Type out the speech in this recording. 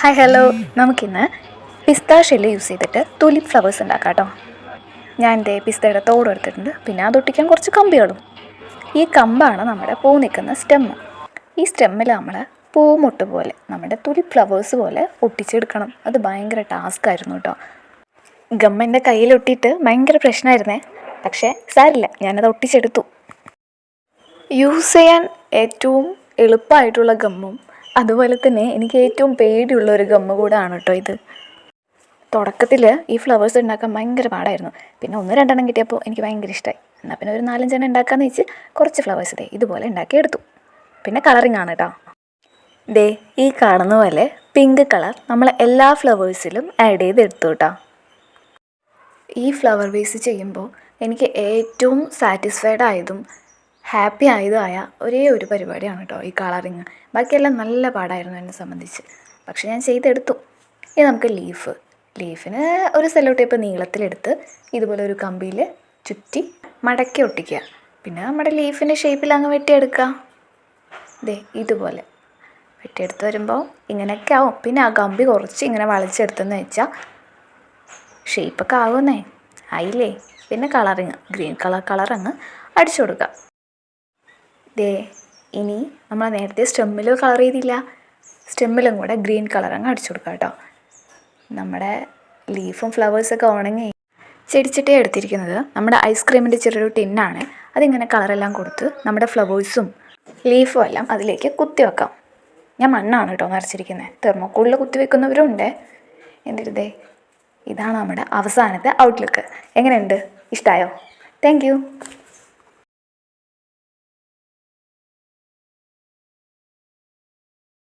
Hi hello നമുക്കിന്ന് pista shell use ചെയ്തിട്ട് tulip flowers ഉണ്ടാക്കാം കേട്ടോ ഞാൻ എന്റെ പിസ്തയുടെ തോട് എടുത്തിട്ടുണ്ട്. പിന്നെ അതൊട്ടിക്കാൻ കുറച്ച് കമ്പികളും. ഈ കമ്പാണ് നമ്മുടെ പൂ നിൽക്കുന്ന സ്റ്റെമ്മ് ഈ സ്റ്റെമ്മിൽ നമ്മൾ പൂമുട്ട് പോലെ നമ്മുടെ തുലിപ് ഫ്ലവേഴ്സ് പോലെ ഒട്ടിച്ചെടുക്കണം. അത് ഭയങ്കര ടാസ്ക് ആയിരുന്നു കേട്ടോ ഗം എന്റെ കയ്യിലൊട്ടിയിട്ട് ഭയങ്കര പ്രശ്നമായിരുന്നേ പക്ഷേ സാരില്ല. ഞാനത് ഒട്ടിച്ചെടുത്തു. യൂസ് ചെയ്യാൻ ഏറ്റവും എളുപ്പമായിട്ടുള്ള ഗമ്മും അതുപോലെ തന്നെ എനിക്ക് ഏറ്റവും പേടിയുള്ള ഒരു ഗമ്മ കൂടാണ് കേട്ടോ ഇത്. തുടക്കത്തിൽ ഈ ഫ്ലവേഴ്സ് ഉണ്ടാക്കാൻ ഭയങ്കര പാടായിരുന്നു. പിന്നെ ഒന്ന് രണ്ടെണ്ണം കിട്ടിയപ്പോൾ എനിക്ക് ഭയങ്കര ഇഷ്ടമായി എന്നാൽ പിന്നെ ഒരു നാലഞ്ചെണ്ണം ഉണ്ടാക്കാമെന്ന് വെച്ച് കുറച്ച് ഫ്ലവേഴ്സ് ഇതേ ഇതുപോലെ ഉണ്ടാക്കിയെടുത്തു പിന്നെ കളറിങ് ആണ് കേട്ടോ ദേ ഈ കാണുന്ന പോലെ പിങ്ക് കളർ നമ്മൾ എല്ലാ ഫ്ലവേഴ്സിലും ആഡ് ചെയ്തെടുത്തു കേട്ടോ ഈ ഫ്ലവർ വേസ് ചെയ്യുമ്പോൾ എനിക്ക് ഏറ്റവും സാറ്റിസ്ഫൈഡ് ആയതും ഹാപ്പി ആയതുമായ ഒരേ ഒരു പരിപാടിയാണ് കേട്ടോ ഈ കളറിങ് ബാക്കിയെല്ലാം നല്ല പാടായിരുന്നു എന്നെ സംബന്ധിച്ച്. പക്ഷെ ഞാൻ ചെയ്തെടുത്തു. ഇനി നമുക്ക് ലീഫ്. ലീഫിന് ഒരു സെല്ലോ ടേപ്പ് നീളത്തിലെടുത്ത് ഇതുപോലെ ഒരു കമ്പിയിൽ ചുറ്റി മടക്കി ഒട്ടിക്കുക. പിന്നെ നമ്മുടെ ലീഫിന്റെ ഷേപ്പിൽ അങ്ങ് വെട്ടിയെടുക്കുക. ദേ ഇതുപോലെ. വെട്ടിയെടുത്ത് വരുമ്പോൾ ഇങ്ങനെയൊക്കെ ആവും. പിന്നെ ആ കമ്പി കുറച്ച് ഇങ്ങനെ വളച്ചെടുത്തെന്ന് വെച്ചാൽ ഷേപ്പൊക്കെ ആകുന്നേ ആയില്ലേ? പിന്നെ കളറിങ് ഗ്രീൻ കളർ കളർ അങ്ങ് അടിച്ചു കൊടുക്കുക. ദേ ഇനി നമ്മൾ നേരത്തെ സ്റ്റെമ്മിൽ കളർ ചെയ്തില്ല. സ്റ്റെമ്മിലും കൂടെ ഗ്രീൻ കളർ അങ്ങ് അടിച്ചു കൊടുക്കുക കേട്ടോ. നമ്മുടെ ലീഫും ഫ്ലവേഴ്സൊക്കെ ഉണങ്ങി ചെടിച്ചിട്ടേ എടുത്തിരിക്കുന്നത്. നമ്മുടെ ഐസ്ക്രീമിന്റെ ചെറിയൊരു ടിന്നാണ് അതിങ്ങനെ കളറെല്ലാം കൊടുത്ത് നമ്മുടെ ഫ്ലവേഴ്സും ലീഫും എല്ലാം അതിലേക്ക് കുത്തി വെക്കാം. ഞാൻ മണ്ണാണ് കേട്ടോ നിറച്ചിരിക്കുന്നത് തെർമോക്കോളിൽ കുത്തി വെക്കുന്നവരുണ്ട്. ദേ ഇതാണ് നമ്മുടെ അവസാനത്തെ ഔട്ട്ലുക്ക് എങ്ങനെയുണ്ട്? ഇഷ്ടമായോ താങ്ക്